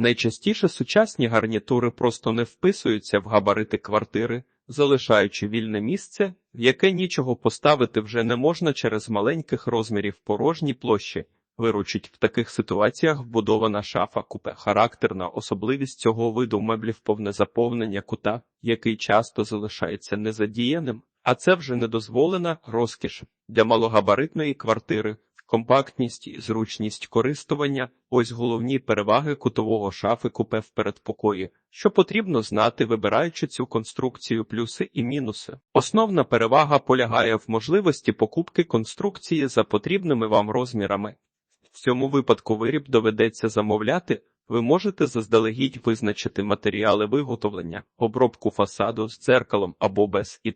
Найчастіше сучасні гарнітури просто не вписуються в габарити квартири, залишаючи вільне місце, в яке нічого поставити вже не можна через маленьких розмірів порожні площі. Виручить в таких ситуаціях вбудована шафа купе. Характерна особливість цього виду меблів повне заповнення кута, який часто залишається незадіяним, а це вже недозволена розкіш для малогабаритної квартири. Компактність і зручність користування ось головні переваги кутового шафи купе в передпокої, що потрібно знати, вибираючи цю конструкцію плюси і мінуси. Основна перевага полягає в можливості покупки конструкції за потрібними вам розмірами. В цьому випадку виріб доведеться замовляти. Ви можете заздалегідь визначити матеріали виготовлення, обробку фасаду з дзеркалом або без і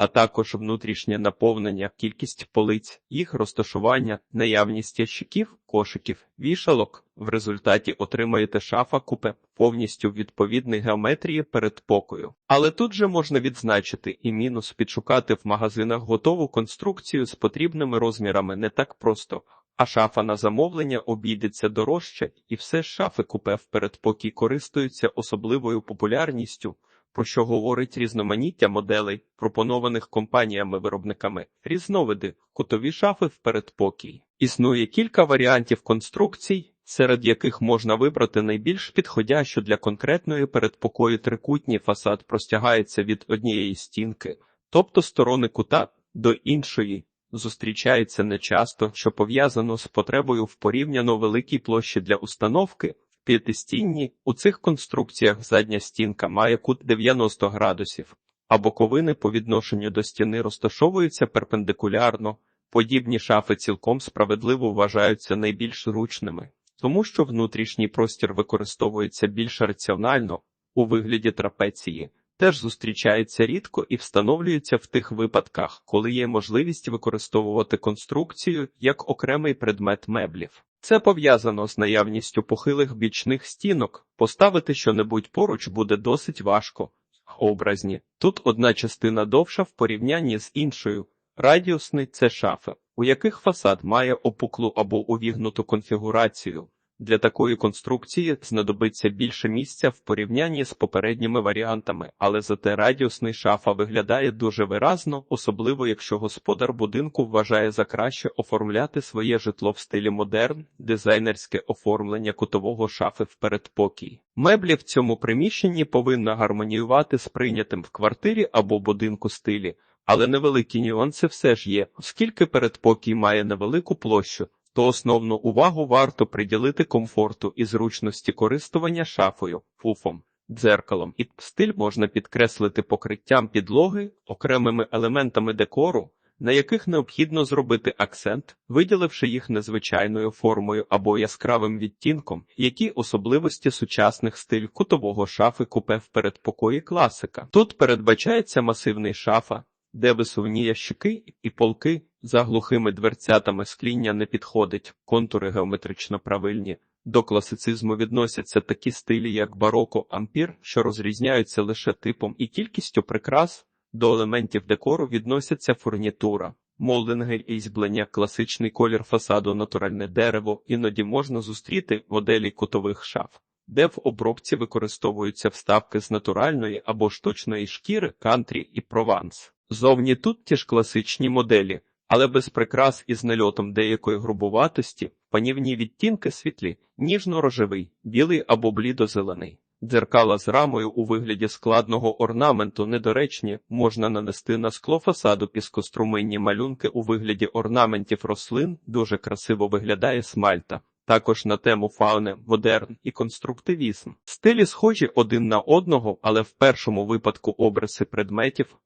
а також внутрішнє наповнення, кількість полиць, їх розташування, наявність ящиків, кошиків, вішалок. В результаті отримаєте шафа купе повністю відповідний геометрії передпокою. Але тут же можна відзначити і мінус підшукати в магазинах готову конструкцію з потрібними розмірами не так просто. А шафа на замовлення обійдеться дорожче, і все шафи купе в передпокій користуються особливою популярністю про що говорить різноманіття моделей, пропонованих компаніями-виробниками, різновиди, кутові шафи в передпокій. Існує кілька варіантів конструкцій, серед яких можна вибрати найбільш підходящу для конкретної передпокою трикутній фасад простягається від однієї стінки, тобто сторони кута до іншої. Зустрічається нечасто, що пов'язано з потребою в порівняно великій площі для установки, П'ятистінні у цих конструкціях задня стінка має кут 90 градусів, а боковини по відношенню до стіни розташовуються перпендикулярно. Подібні шафи цілком справедливо вважаються найбільш зручними, тому що внутрішній простір використовується більш раціонально у вигляді трапеції, теж зустрічається рідко і встановлюється в тих випадках, коли є можливість використовувати конструкцію як окремий предмет меблів. Це пов'язано з наявністю похилих бічних стінок, поставити щонебудь поруч буде досить важко. Образні. Тут одна частина довша в порівнянні з іншою. Радіусний це шафи, у яких фасад має опуклу або увігнуту конфігурацію. Для такої конструкції знадобиться більше місця в порівнянні з попередніми варіантами, але зате радіусний шафа виглядає дуже виразно, особливо якщо господар будинку вважає за краще оформляти своє житло в стилі модерн, дизайнерське оформлення кутового шафи в передпокій. Меблі в цьому приміщенні повинна гармоніювати з прийнятим в квартирі або будинку стилі, але невеликі нюанси все ж є, оскільки передпокій має невелику площу то основну увагу варто приділити комфорту і зручності користування шафою, фуфом, дзеркалом і стиль можна підкреслити покриттям підлоги, окремими елементами декору, на яких необхідно зробити акцент, виділивши їх незвичайною формою або яскравим відтінком, які особливості сучасних стиль кутового шафи купе в передпокої класика. Тут передбачається масивний шафа, де висувні ящики і полки за глухими дверцятами скління не підходить, контури геометрично правильні. До класицизму відносяться такі стилі, як бароко, ампір, що розрізняються лише типом і кількістю прикрас. До елементів декору відносяться фурнітура, молдинги і різьблення, класичний колір фасаду, натуральне дерево, іноді можна зустріти моделі кутових шаф, де в обробці використовуються вставки з натуральної або штучної шкіри, кантрі і прованс. Зовні тут ті ж класичні моделі, але без прикрас із нальотом деякої грубуватості, панівні відтінки світлі, ніжно-рожевий, білий або блідо-зелений. Дзеркала з рамою у вигляді складного орнаменту недоречні можна нанести на скло фасаду піскоструменні малюнки у вигляді орнаментів рослин, дуже красиво виглядає смальта. Також на тему фауни, модерн і конструктивізм. Стилі схожі один на одного, але в першому випадку обриси предметів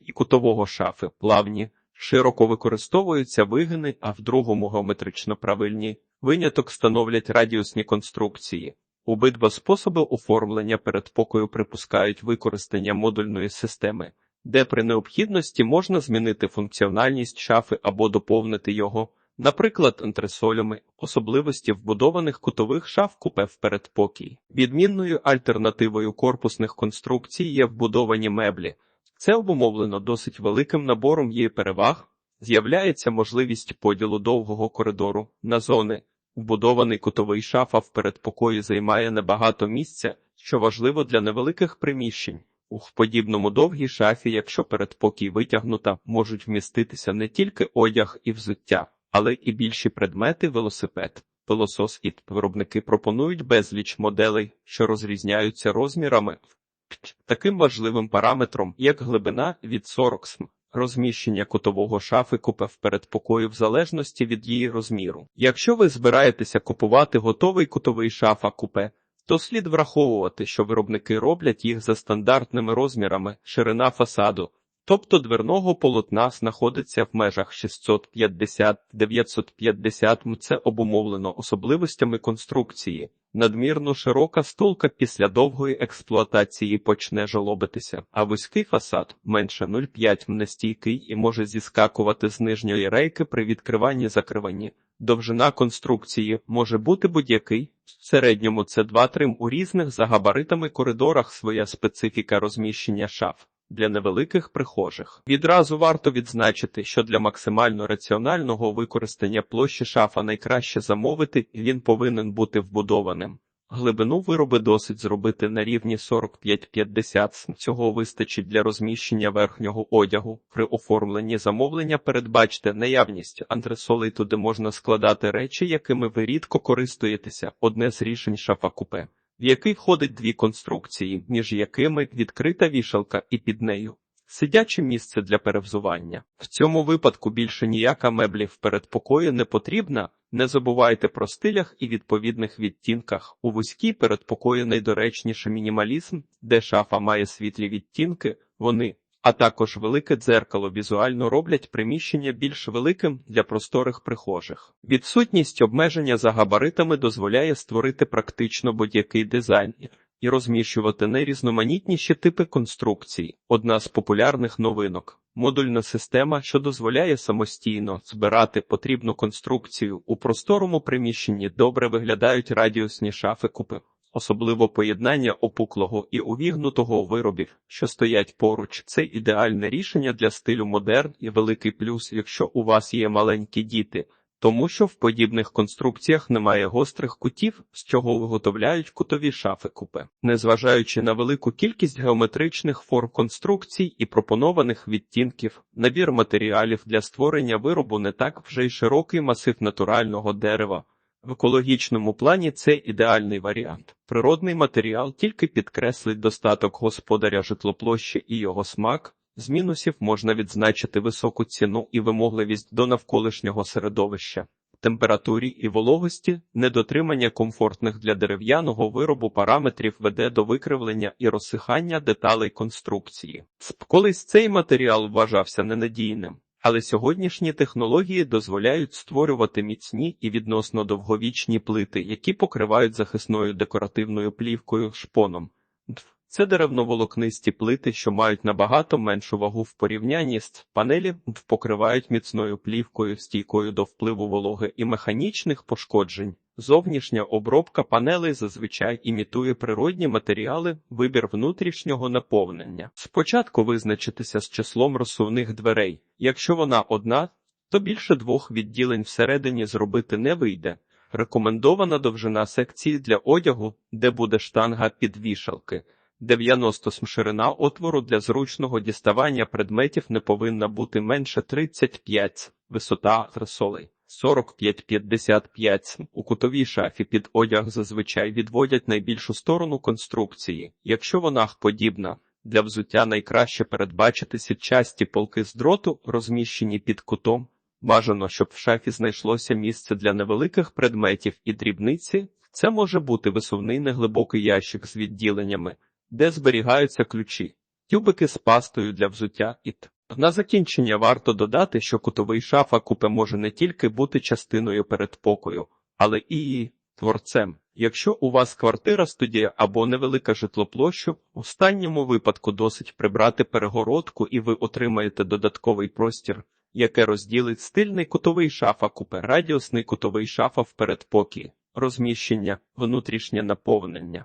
і кутового шафи плавні, широко використовуються вигини, а в другому геометрично правильні виняток становлять радіусні конструкції. Обидва способи оформлення передпокою припускають використання модульної системи, де при необхідності можна змінити функціональність шафи або доповнити його, наприклад, антресолями, особливості вбудованих кутових шаф купе в передпокій. Відмінною альтернативою корпусних конструкцій є вбудовані меблі. Це обумовлено досить великим набором її переваг, з'являється можливість поділу довгого коридору на зони, Вбудований кутовий шафа в передпокої займає небагато місця, що важливо для невеликих приміщень. У подібному довгій шафі, якщо передпокій витягнута, можуть вміститися не тільки одяг і взуття, але і більші предмети велосипед. Пилосос і виробники пропонують безліч моделей, що розрізняються розмірами. Таким важливим параметром, як глибина від 40 см, розміщення кутового шафи купе в передпокою в залежності від її розміру. Якщо ви збираєтеся купувати готовий кутовий шафа купе, то слід враховувати, що виробники роблять їх за стандартними розмірами, ширина фасаду, тобто дверного полотна знаходиться в межах 650-950 м. Це обумовлено особливостями конструкції. Надмірно широка стулка після довгої експлуатації почне жолобитися, а вузький фасад менше 0,5 м нестійкий і може зіскакувати з нижньої рейки при відкриванні закриванні. Довжина конструкції може бути будь-який. В середньому це 2-3 у різних за габаритами коридорах своя специфіка розміщення шаф. Для невеликих прихожих відразу варто відзначити, що для максимально раціонального використання площі шафа найкраще замовити, і він повинен бути вбудованим. Глибину вироби досить зробити на рівні 45-50 см. Цього вистачить для розміщення верхнього одягу. При оформленні замовлення передбачте наявність антресолей, туди можна складати речі, якими ви рідко користуєтеся. Одне з рішень шафа купе в який входить дві конструкції, між якими відкрита вішалка і під нею сидяче місце для перевзування. В цьому випадку більше ніяка меблі в передпокої не потрібна. Не забувайте про стилях і відповідних відтінках. У вузькій передпокої найдоречніше мінімалізм, де шафа має світлі відтінки, вони а також велике дзеркало візуально роблять приміщення більш великим для просторих прихожих. Відсутність обмеження за габаритами дозволяє створити практично будь-який дизайн. І розміщувати найрізноманітніші типи конструкцій. Одна з популярних новинок модульна система, що дозволяє самостійно збирати потрібну конструкцію у просторому приміщенні, добре виглядають радіусні шафи купи особливо поєднання опуклого і увігнутого виробів, що стоять поруч. Це ідеальне рішення для стилю модерн і великий плюс, якщо у вас є маленькі діти. Тому що в подібних конструкціях немає гострих кутів, з чого виготовляють кутові шафи купе. Незважаючи на велику кількість геометричних форм конструкцій і пропонованих відтінків, набір матеріалів для створення виробу не так вже й широкий масив натурального дерева. В екологічному плані це ідеальний варіант. Природний матеріал тільки підкреслить достаток господаря житлоплощі і його смак. З мінусів можна відзначити високу ціну і вимогливість до навколишнього середовища, температурі і вологості, недотримання комфортних для дерев'яного виробу параметрів веде до викривлення і розсихання деталей конструкції. Колись цей матеріал вважався ненадійним. Але сьогоднішні технології дозволяють створювати міцні і відносно довговічні плити, які покривають захисною декоративною плівкою шпоном. Це деревноволокнисті плити, що мають набагато меншу вагу в порівнянні з панелі, покривають міцною плівкою, стійкою до впливу вологи і механічних пошкоджень. Зовнішня обробка панелей зазвичай імітує природні матеріали, вибір внутрішнього наповнення. Спочатку визначитися з числом розсувних дверей. Якщо вона одна, то більше двох відділень всередині зробити не вийде. Рекомендована довжина секції для одягу, де буде штанга під вішалки. 90 см ширина отвору для зручного діставання предметів не повинна бути менше 35 висота тресолей. 45-55 у кутовій шафі під одяг зазвичай відводять найбільшу сторону конструкції, якщо вона подібна. Для взуття найкраще передбачити сітчасті полки з дроту, розміщені під кутом. Бажано, щоб в шафі знайшлося місце для невеликих предметів і дрібниці. Це може бути висувний неглибокий ящик з відділеннями, де зберігаються ключі, тюбики з пастою для взуття і т. На закінчення варто додати, що кутовий шафа купе може не тільки бути частиною передпокою, але і творцем. Якщо у вас квартира, студія або невелика житлоплощу, в останньому випадку досить прибрати перегородку і ви отримаєте додатковий простір, яке розділить стильний кутовий шафа купе, радіусний кутовий шафа в передпокій, розміщення, внутрішнє наповнення.